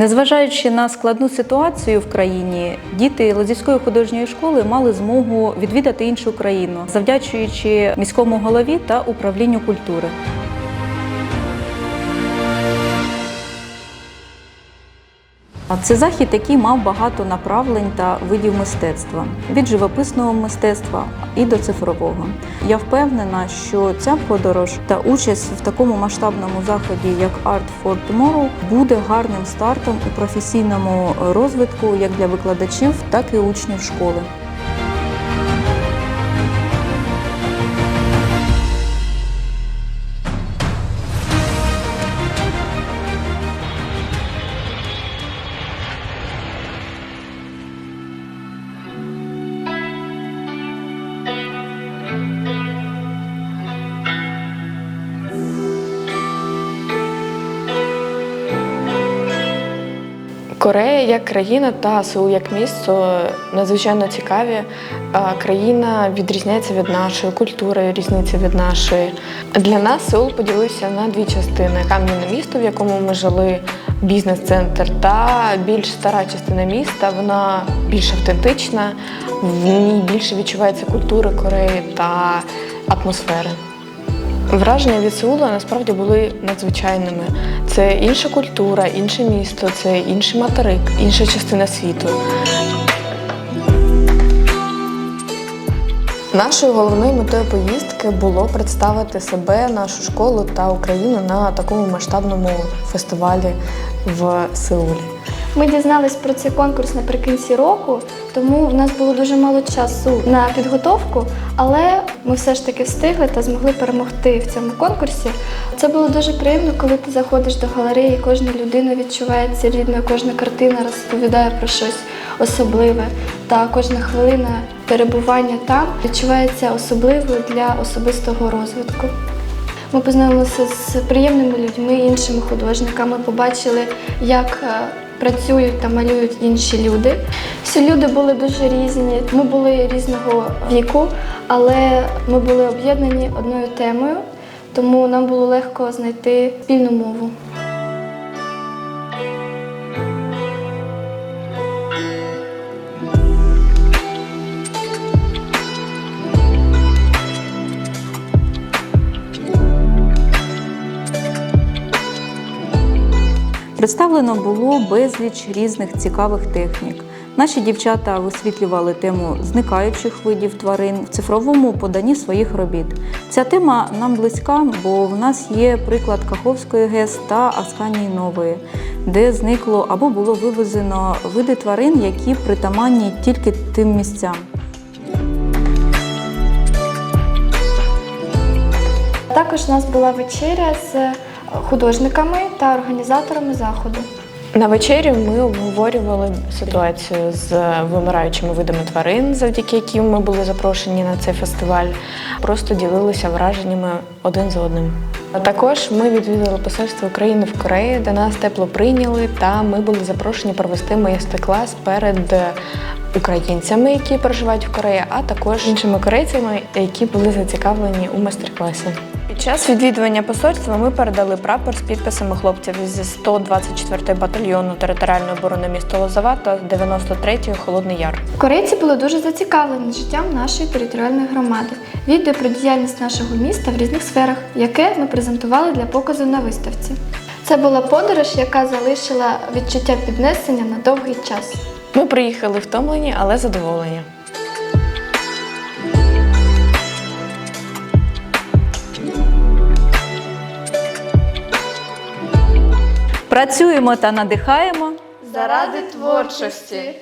Незважаючи на складну ситуацію в країні, діти Лозівської художньої школи мали змогу відвідати іншу країну, завдячуючи міському голові та управлінню культури. Це захід, який мав багато направлень та видів мистецтва від живописного мистецтва і до цифрового. Я впевнена, що ця подорож та участь в такому масштабному заході, як Art for Tomorrow, буде гарним стартом у професійному розвитку як для викладачів, так і учнів школи. Корея як країна та Сеул як місто надзвичайно цікаві. Країна відрізняється від нашої культури, різниця від нашої. Для нас Сеул поділився на дві частини: кам'яне місто, в якому ми жили, бізнес-центр, та більш стара частина міста. Вона більш автентична, в ній більше відчувається культура Кореї та атмосфери. Враження від Сеула насправді були надзвичайними. Це інша культура, інше місто, це інший материк, інша частина світу. Нашою головною метою поїздки було представити себе, нашу школу та Україну на такому масштабному фестивалі в Сеулі. Ми дізнались про цей конкурс наприкінці року, тому в нас було дуже мало часу на підготовку, але ми все ж таки встигли та змогли перемогти в цьому конкурсі. Це було дуже приємно, коли ти заходиш до галереї, кожна людина відчувається рідною, кожна картина розповідає про щось особливе, та кожна хвилина перебування там відчувається особливою для особистого розвитку. Ми познайомилися з приємними людьми, іншими художниками, побачили, як е, працюють та малюють інші люди. Всі люди були дуже різні. Ми були різного віку, але ми були об'єднані одною темою, тому нам було легко знайти спільну мову. Представлено було безліч різних цікавих технік. Наші дівчата висвітлювали тему зникаючих видів тварин в цифровому поданні своїх робіт. Ця тема нам близька, бо в нас є приклад Каховської ГЕС та Асканії Нової, де зникло або було вивезено види тварин, які притаманні тільки тим місцям. Також у нас була вечеря з художниками та організаторами заходу. На вечері ми обговорювали ситуацію з вимираючими видами тварин, завдяки яким ми були запрошені на цей фестиваль. Просто ділилися враженнями один з одним. Також ми відвідали посольство України в Кореї, де нас тепло прийняли, та ми були запрошені провести майстер-клас перед українцями, які проживають в Кореї, а також іншими корейцями, які були зацікавлені у майстер-класі. Під час відвідування посольства ми передали прапор з підписами хлопців зі 124 батальйону територіальної оборони міста Лозова та 93-ї Холодний Яр. Корейці були дуже зацікавлені життям нашої територіальної громади. Відео про діяльність нашого міста в різних сферах, яке ми презентували для показу на виставці. Це була подорож, яка залишила відчуття піднесення на довгий час. Ми приїхали втомлені, але задоволені. Працюємо та надихаємо. Заради творчості!